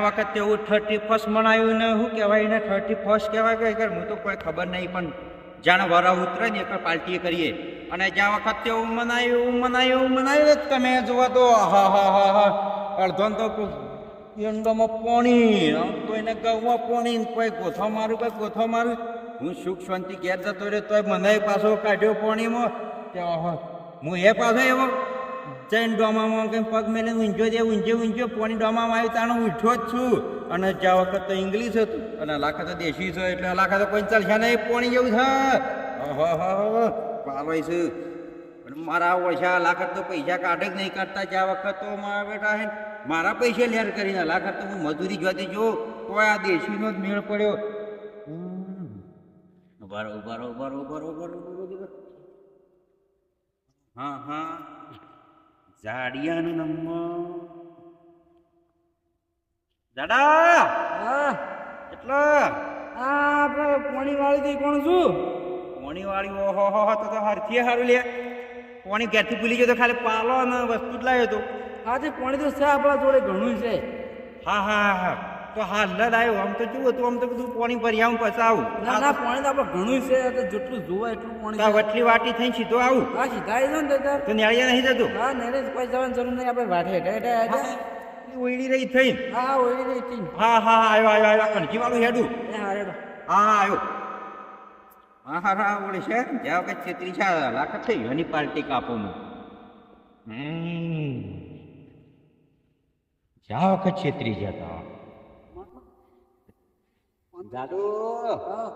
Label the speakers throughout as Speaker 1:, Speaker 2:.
Speaker 1: આ વખતે એવું થર્ટી ફર્સ્ટ મનાયું ને શું કહેવાય ને થર્ટી ફર્સ્ટ કહેવાય કે હું તો કોઈ ખબર નહીં, પણ જાણે વરા ઉતરે ને એક પાર્ટી કરીએ. અને જ્યાં વખતે એવું મનાયું એવું મનાયું એવું મનાયું તમે જુઓ તો હા હા હા હા. અડધો તો ઈંડોમાં પોણી, આમ કોઈને ગૌમાં પોણી કોઈ ગોથો મારું, કોઈ ગોથો મારું. હું સુખ શાંતિ ઘેર જતો રહ્યો, તોય મને પાછો કાઢ્યો પોણીમાં. કે હું એ પાછો એવો જૈન ડોમામાં કંઈ પગ મેલે ઊંઝો દે ઊંઝે ઊંઝો પોણી ડોમામાં આવ્યું તાણે ઉઠ્યો જ છું. અને જ્યાં વખત તો ઇંગ્લિશ હતું. અને લાખા તો દેશી છે એટલે લાખા તો કોઈ ચાલશે નહીં પોણી જેવું છે. પાલોય છે. મારા ઓછા લાખત તો પૈસા કાઢે જ નહીં કાઢતા જ્યાં વખત તો મારા બેટા હે મારા પૈસે લેર કરીને લાખત તો હું મજૂરી જોતી જો તો આ દેશીનો જ મેળ પડ્યો. હમ. ઊભા રહો ઊભા રહો ઊભા રહો ઊભા રહો ઊભા રહો, ઊભા રહો, ઊભા રહો. હા હા. ઝાડિયાનું નંબર. દાડા
Speaker 2: હા.
Speaker 1: એટલો?
Speaker 2: આ આપણે પોણી વાળી થી કોણ છું?
Speaker 1: પોણી વાળી ઓહો હો હો તો તો હરથી હારું લે. પોણી ઘેરથી ભૂલી ગયો તો ખાલી પાલો અને વસ્તુ જ લાવ્યો તો.
Speaker 2: આજે પોણી તો છે આપણા જોડે ઘણું છે.
Speaker 1: હા હા હા. તો હાલ જ આવ્યો આમ તો જુઓ તું આમ તો બધું પોણી ભરી આવું પછી આવું.
Speaker 2: ના ના પોણી તો આપણે ઘણું છે તો જેટલું જોવા એટલું પાણી
Speaker 1: વટલી વાટી થઈ સીધો આવું.
Speaker 2: હા સીધા આવી જાવ ને દાદા.
Speaker 1: તો નેળિયા નહીં જતું?
Speaker 2: હા નેળે કોઈ જવાની જરૂર નહીં આપણે વાટે એટલે
Speaker 1: ઓઈડી રહી થઈ
Speaker 2: હા ઓઈડી રહી થઈ
Speaker 1: હા હા હા આવ્યો આવ્યો આવ્યો. કણકી વાળું હેડું.
Speaker 2: હા રેડો
Speaker 1: હા હા આવ્યો. હા હા હા ઓળી છે જ્યાં વખત છેતરી છે લાખ થઈ એની પાર્ટી કાપો હું હમ. જ્યાં વખત છેતરી જતા દાદુ
Speaker 2: હા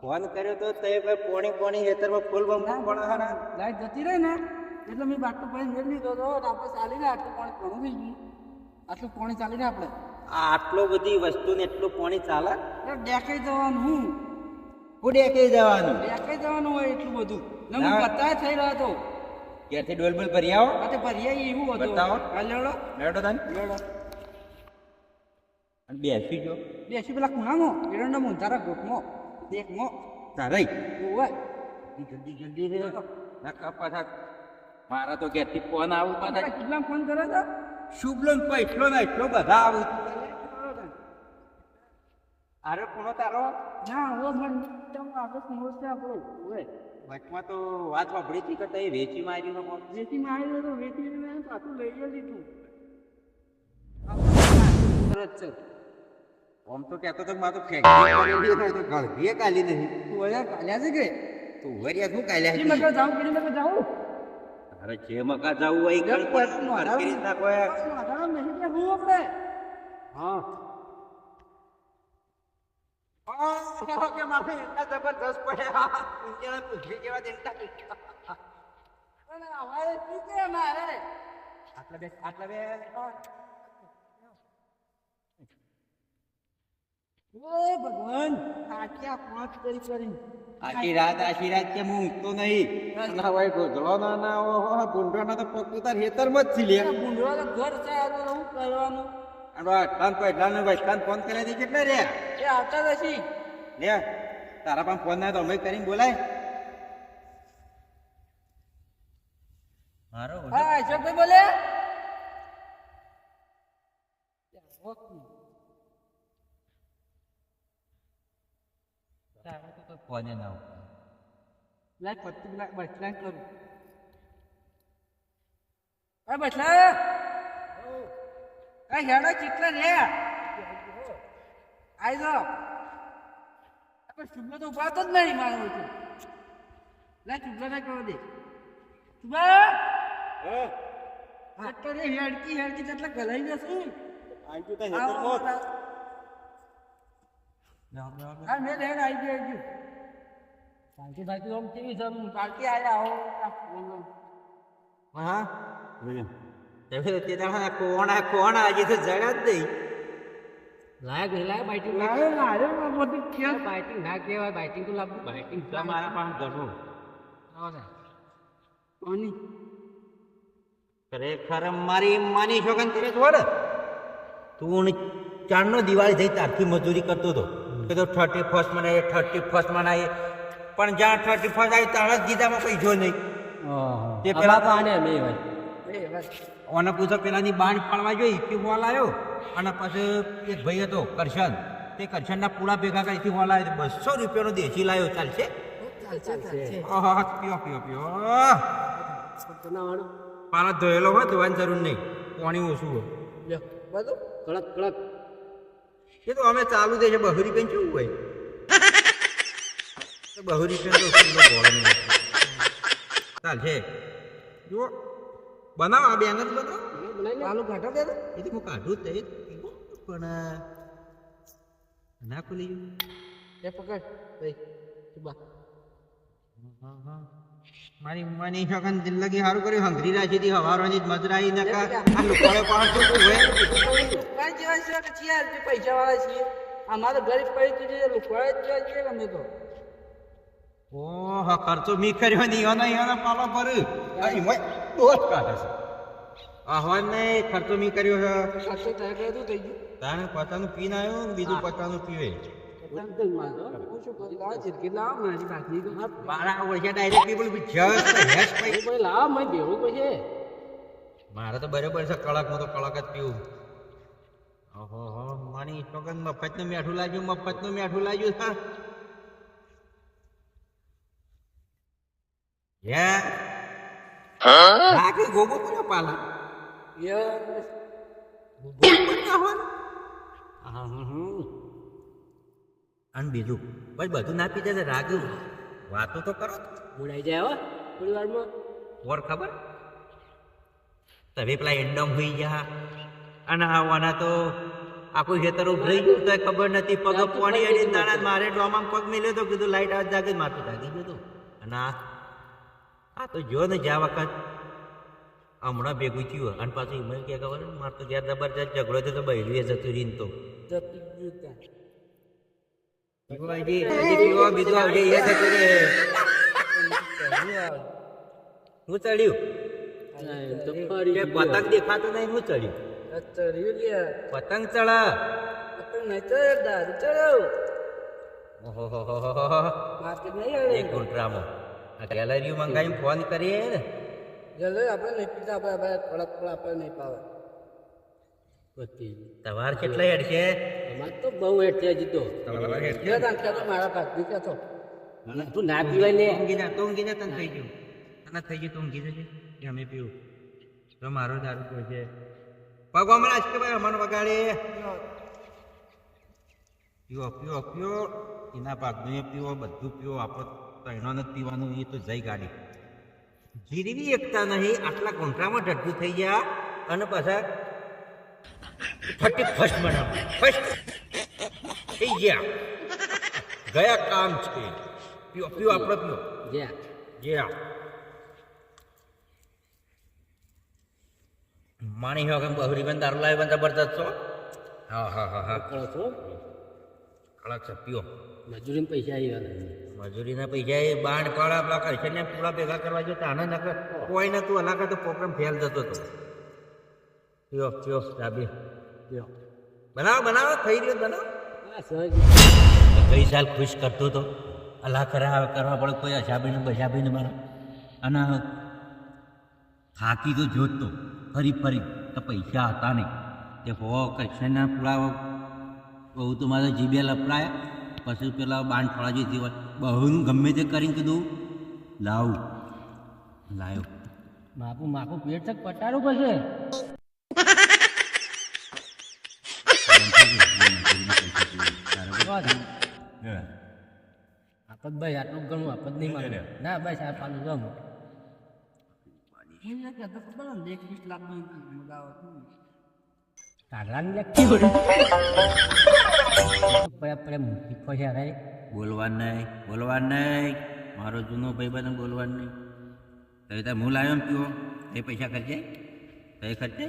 Speaker 1: ફોન કર્યો તો તે ભાઈ પોણી પોણી હેતરમાં ફૂલ બમ ના હા ના
Speaker 2: લાઈટ જતી રહી ને એટલે મેં બાટલું પાણી મેળ લીધો તો આપણે ચાલીને આટલું પાણી ઘણું થઈ ગયું. આટલું પાણી ચાલીને આપણે.
Speaker 1: આટલો બધી વસ્તુ ને એટલું પાણી ચાલે?
Speaker 2: ડેકાઈ જવાનું હું.
Speaker 1: હું કે જવાનું?
Speaker 2: ડેકાઈ જવાનું હોય એટલું બધું. ને હું
Speaker 1: ના.
Speaker 2: બતાય થઈ રહ્યો હતો.
Speaker 1: ક્યાંથી ડોલબોલ ભરી આવો.
Speaker 2: આ તો ભરીએ એવું હતું.
Speaker 1: બતાવો.
Speaker 2: લેડો
Speaker 1: લેડો તાન.
Speaker 2: લેવડો.
Speaker 1: અને બેસી જો.
Speaker 2: બેસી પેલા ખૂણામાં એરંડા મુંધારા દેખ દેખમાં
Speaker 1: તારે.
Speaker 2: ઓવે
Speaker 1: જલ્દી જલ્દી રે નકા પાછા. મારા તો ઘેરથી ફોન આવું પાછા.
Speaker 2: કેટલા ફોન કરે તો?
Speaker 1: શુભલો ને પૈસલો ને એટલો બધા આવું. અરે કોનો તારો?
Speaker 2: ના ઓ મન તમ આગળ કોનો છે આપણો. ઓવે
Speaker 1: વચમાં તો વાત વાપરી હતી કરતા એ વેચી મારી નો ફોન
Speaker 2: વેચી મારી તો વેચી ને પાછું લઈ ગયો લીધું. તરત છે.
Speaker 1: આમ તો કહેતો તો માં તો ફેક્ટરી કરેલી હોય તો ગળભીએ કાલી નહીં.
Speaker 2: તું અહીંયા કાલ્યા છે કે?
Speaker 1: તું વરિયા શું કાલ્યા
Speaker 2: મકા જાઉં કે મકા જાઉં.
Speaker 1: અરે જે મકા જાઉં હોય કર પર ના કોઈ
Speaker 2: મારા નહીં કે હું આપણે?
Speaker 1: હા. આટલા બે આટલા બે
Speaker 2: ઓય ભગવાન આટલા પાંચ કરી કરી
Speaker 1: આખી રાત આખી રાત કે હું ઊંઘતો નહીં? ના ભાઈ ગોધળો ના ના ઓહો ભૂંડો ના તો પગ તાર હેતરમાં જ છી લે.
Speaker 2: ભૂંડવા તો ઘર છે આ તો હું કરવાનું?
Speaker 1: અને અટલાન તો ફોન કર્યા દે કેટલા રે
Speaker 2: એ આવતા નથી.
Speaker 1: લે તારા પણ ફોન ના તો અમે કરીને બોલાય. મારો
Speaker 2: હા અશોકભાઈ બોલે?
Speaker 1: તારા તો કોઈ ફોને ના.
Speaker 2: લાઈટ પત્તી લાઈટ બચલા કરું એ બચલા એ હેડો ચિત્ર રે આઈ જાઓ આપણે શુભ્લો તો ઉપાડતો જ નહીં મારો હોય તો લા શુભ્લો ને કહો દે શુભા આ તો રે હેડકી હેડકી જેટલા ગલાઈ જશું
Speaker 1: આઈ
Speaker 2: આવો,
Speaker 1: તા હેતરમાં જ.
Speaker 2: હા મેં હેડ આવી ગયો આવી ગયો પાર્ટી બાકી આમ કેવી છે પાર્ટી આયા આવો
Speaker 1: હા? તે દાડા કોણ કોણ આજે તો જગા જ નહીં.
Speaker 2: લાયક લાયક બાઇટિંગ લાવે લાવે મોટી કે બાઇટિંગ ના કહેવાય બાઇટિંગ તો લાવ બાઇટિંગ
Speaker 1: તમારા પાસે ઘણું
Speaker 2: કોની?
Speaker 1: ખરેખર મારી માની છોકન કરે છોડ તું ને ચારનો દિવાળી થઈ ત્યારથી મજૂરી કરતો હતો કે તો થર્ટી ફર્સ્ટ મનાય થર્ટી ફર્સ્ટ મનાય પણ જ્યાં થર્ટી ફર્સ્ટ આવી ત્યાં જ ગીતામાં કઈ જો નહીં. તે પેલા
Speaker 2: એ ભાઈ
Speaker 1: ઓને પૂછો પેલાની બાંધ પાડવા જોઈ કે બોલ આવ્યો અને પછી એક ભાઈ હતો કરશન. તે કરશનના પૂળા ભેગા કરીથી હું આવ્યો બસો રૂપિયાનો દેશી લાવ્યો ચાલશે?
Speaker 2: ચાલશે. ચાલશે
Speaker 1: આહા, પીઓ પીઓ પીઓ. પાલા ધોયેલો હોય ધોવાની જરૂર નહીં. પાણી ઓછું હોય.
Speaker 2: બધું? કડક કડક.
Speaker 1: એ તો અમે ચાલુ દે છે બહુ રૂપિયા કેવું હોય? તો બહુ રૂપિયા તો છે ગોળો નહીં. ચાલશે જુઓ. બનાવો આ બેન જ બનાવો.
Speaker 2: ચાલુ કાઢો દે
Speaker 1: એ તો હું કાઢું જ તે પણ ના ખુલી ગયું.
Speaker 2: એ પકડ. ભાઈ સુબા
Speaker 1: મારી ઉમ્માની છોકન જિંદગી સારું કર્યું. હંગરી રાખી હતી હવારોની જ મજરાઈ નકા. આ લોકોએ પાંચ
Speaker 2: લુકવાડ જેવા છે કે છીએ તે પૈસા વાળા છીએ? અમારે ગરીબ પડી છે લુકવાડ જેવા છે અમે તો.
Speaker 1: ઓહો ખર્ચો મી કર્યો નહીં. એનો એનો પાલો પર મોય દોત કાઢે છે. આહવાન ને ખર્ચો મી કર્યો છે.
Speaker 2: ખર્ચો તય કર્યું થઈ ગયું.
Speaker 1: તાણે પોતાનું પીન આવ્યું ને બીજું પોતાનું પીવે.
Speaker 2: હું મારી બાકી તો
Speaker 1: તો બરોબર છે કડક હું તો કડક જ પીવું. ઓહો હો ચોકન મફતનું મીઠું લાગ્યું મફતનું મીઠું લાગ્યું હા? હે લાગે ગોગો કોને પાલા?
Speaker 2: યસ
Speaker 1: ગોગો ના હોય અને બીજું. બસ બધું ના પી જશે રાગ્યું વાતો તો કરો.
Speaker 2: ઉડાઈ જાય હો થોડી વારમાં
Speaker 1: ઓર ખબર? તમે પેલા એન્ડમ હોઈ ગયા. અને આવવાના તો આખું ખેતર ઉભરાઈ ગયું તો ખબર નથી. પગ પોણી અડી તાણા મારે ડોમાં પગ મેલ્યો તો કીધું લાઈટ આજ જાગે માથું જાગી ગયું હતું અને આ આ તો જો ને જ્યાં વખત હમણાં ભેગું થયું અને પાછું એમાં કે ખબર મારે તો જ્યાં જબરજસ્ત ઝઘડો થયો તો બહેલું જતું રીન તો. પીવો બીજું આવજે એ હું ચડ્યું. પતંગ દેખાતું નહીં હું ચડ્યું
Speaker 2: ચડ્યું
Speaker 1: પતંગ ચડા
Speaker 2: પતંગ નહીં ચડ્યો દારૂ
Speaker 1: ઓહોહોહોહો.
Speaker 2: માર્કેટ નહીં આવે.
Speaker 1: એક ગુંટરામાં આ ગેલેરી મંગાવીને ફોન કરીએ ને.
Speaker 2: જલ્દી આપણે નહીં પીતા આપણે આપણે થોડા આપણે નહીં પાવે
Speaker 1: તમારે કેટલા હેડ છે?
Speaker 2: અમાર તો બહુ હેઠ છે જીતો
Speaker 1: તમારે હેડ
Speaker 2: જે તાન કહેતો મારા ભાગની કહેતો. તું ના પીવાય લે
Speaker 1: ઊંઘી જા તો ઊંઘી જા તને થઈ ગયું. તને થઈ ગયું તો ઊંઘી જજે. કે અમે પીવું. તો મારો દારૂ પીવો છે. પગ હમણાં જ કે ભાઈ અમન વગાડે. પીવો પીવો પીવો. એના એ પીવો બધું પીવો. આપણો તૈણો નથી પીવાનું એ તો જઈ ગાડી. જીરવી એકતા નહીં. આટલા કોન્ટ્રામાં ઢડ્ડું થઈ ગયા. અને પાછા થર્ટી ફર્સ્ટ બનાવ ફર્સ્ટ થઈ ગયા. ગયા કામ છે. પીઓ પીઓ આપણે
Speaker 2: ગયા.
Speaker 1: ગયા. માણી હો કે બહરી બંધ દારૂ લાવી બંધ જબરદસ્ત છો હા હા હા હા.
Speaker 2: કળો છો?
Speaker 1: કળક છે પીઓ.
Speaker 2: મજૂરીમાં પૈસા આવી ગયા
Speaker 1: મજૂરીના પૈસા એ બાંડ પાડા પેલા ને પૂરા ભેગા કરવા જો તાને નકર કોઈ નતું એના તો પ્રોગ્રામ ફેલ જતો હતો. પીઓ પીઓ
Speaker 2: લ્યો
Speaker 1: બનાવો બનાવો થઈ રહ્યો બનાવો.
Speaker 2: આ સહજ.
Speaker 1: ગઈ સાલ ખુશ કરતો હતો અલા કરા કરવા પડે કોઈ અશાબીને બશાબીને મારા. અને થાકી તો જોતો ફરી ફરી. તો પૈસા હતા નહીં. તે હો કૃષ્ણના પુરાવો. બહુ તો મારે જીબે લપડાયા પછી પેલા બાણ થોડા હોય. જીવન બહુ ગમે તે કરીને કીધું લાવું. લાવ્યો
Speaker 2: માપું માપું પેટ તક પટાડું પડશે આપત ભાઈ આટલું ઘણું આપત નહીં માને. ના બસ આ પાલું ગમ
Speaker 1: બોલવા નહીં બોલવા નહીં. મારો જૂનો ભાઈ બને બોલવા નહીં તો એ હું લાવ્યો પીવો. એ પૈસા ખર્ચે? તો એ ખર્ચે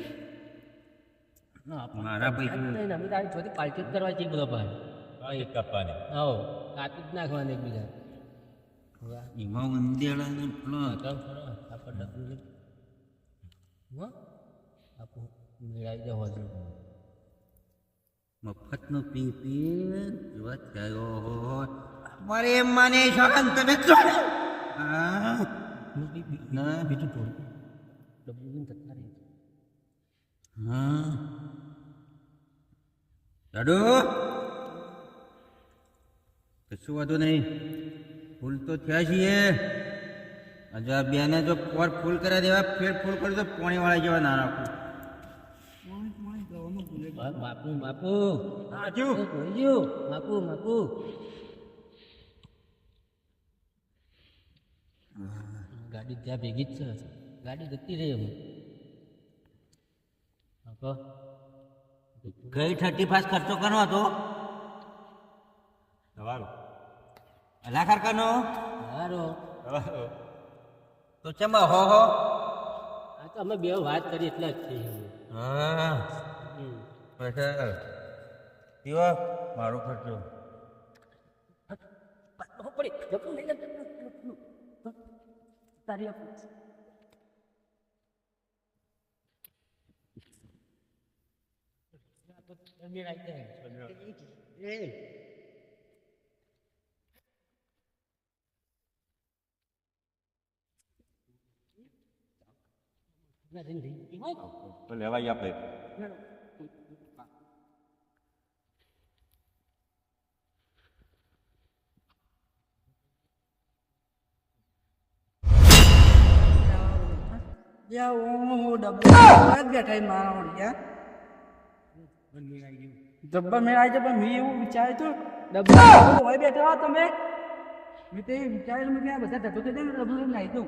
Speaker 1: મારા પૈસા
Speaker 2: તારી પાર્ટી જ કરવા છીએ બધો ભાઈ.
Speaker 1: કપાને
Speaker 2: આવો કાપી જ નાખવાના એકબીજા
Speaker 1: એમાં ઉંદેડા ને પેલો
Speaker 2: ચાલ ખરો આપણે ડબલું લઈ હો આપું મેળાવી જાવ હજુ
Speaker 1: મફતનો પી પી જોવા થયો હોય મારે એમ માને શાન તમે તો હા ના
Speaker 2: બીજું થોડું ડબલું લઈને તત્તા રહી
Speaker 1: હા દાદુ કશું વાંધો નહીં. ફૂલ તો થયા છીએ. જો આ બેને જો પર ફૂલ કર્યા દેવા ફેર ફૂલ કરી તો પોણી વાળા જેવા ના રાખું.
Speaker 3: બાપુ બાપુ બાપુ બાપુ ગાડી ત્યાં ભેગી જ છે. ગાડી જતી રહી હવે બાપા,
Speaker 1: ગઈ થર્ટી ફાસ્ટ ખર્ચો કરનો હતો. અલા ખરકાનો
Speaker 3: હારો.
Speaker 1: તો ચેમાં હો હો?
Speaker 3: આ તો અમે બે વાત કરી એટલે જ થઈ
Speaker 1: હા. પછી પીવા મારો ખર્ચો.
Speaker 3: પડી. જપું લઈ જપું. તારી આપું. જમી
Speaker 1: તો લેવાય આપણે
Speaker 2: જ્યાં ડબ્બા બેઠા એ મારા વળી ડબ્બા મેં આવી પણ મેં એવું વિચાર્યું હતું ડબ્બા હોય બેઠા હો તમે મેં તે વિચાર્યું મેં બધા ઢગલો થઈ જાય ડબ્બો નાહી દઉં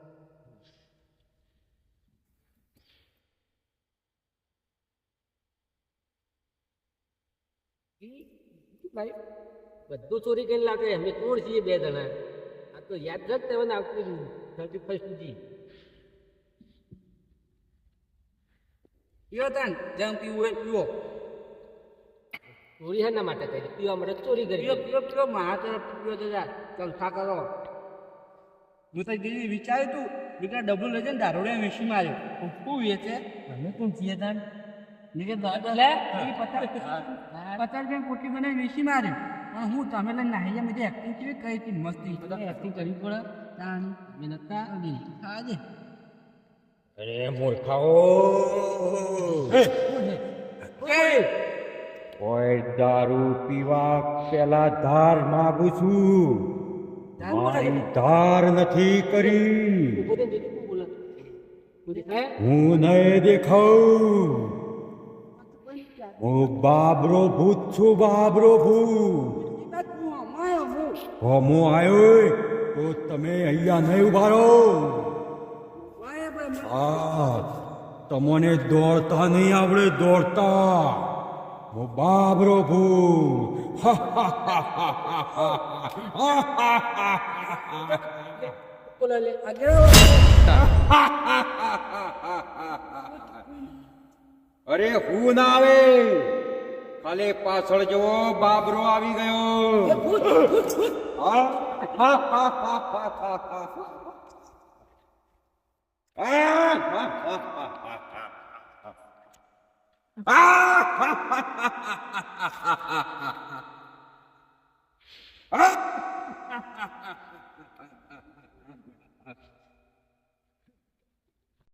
Speaker 3: ભાઈ બધું ચોરી કરીને લાગે અમે કોણ છીએ બે જણા? આ તો યાદ જ તમને આવતી થર્ટી ફર્સ્ટ સુધી
Speaker 2: પીવો તાન જેમ પીવું હોય પીવો.
Speaker 3: ચોરી શેના માટે કરી? પીવા માટે ચોરી કરી.
Speaker 2: પીવો પીવો પીવો મારા તરફ પીવો તો જા ચલથા કરો. હું તો દીદી વિચાર્યું તું. બીજા ડબલ લઈ જાય ને દારૂડે વીસી માર્યો શું વેચે?
Speaker 3: અમે કોણ છીએ તાન?
Speaker 2: દાદા પચાસ પચાસ રૂપિયા પોટી મને વીસી માર્યો. પણ હું તમે લઈને નાહી મેં એક્ટિંગ કેવી કરી હતી? મસ્તી.
Speaker 3: એક્ટિંગ કરવી પડે. અમે
Speaker 2: આજે
Speaker 1: અરે મૂર્ખાઓ! કોઈ દારૂ પીવા પેલા ધાર માગું છું. મારી ધાર નથી કરી. હું નહીં દેખાઉં. હું બાબરો ભૂત છું બાબરો ભૂત હોમો આવ્યો તો તમે અહીંયા નહીં ઊભા રહો આ તમને દોડતા નહીં આવડે દોડતા હું બાબરો ભૂત
Speaker 3: બોલે લે
Speaker 1: અરે હું ના આવે ખાલી પાછળ જવો બાબરો આવી ગયો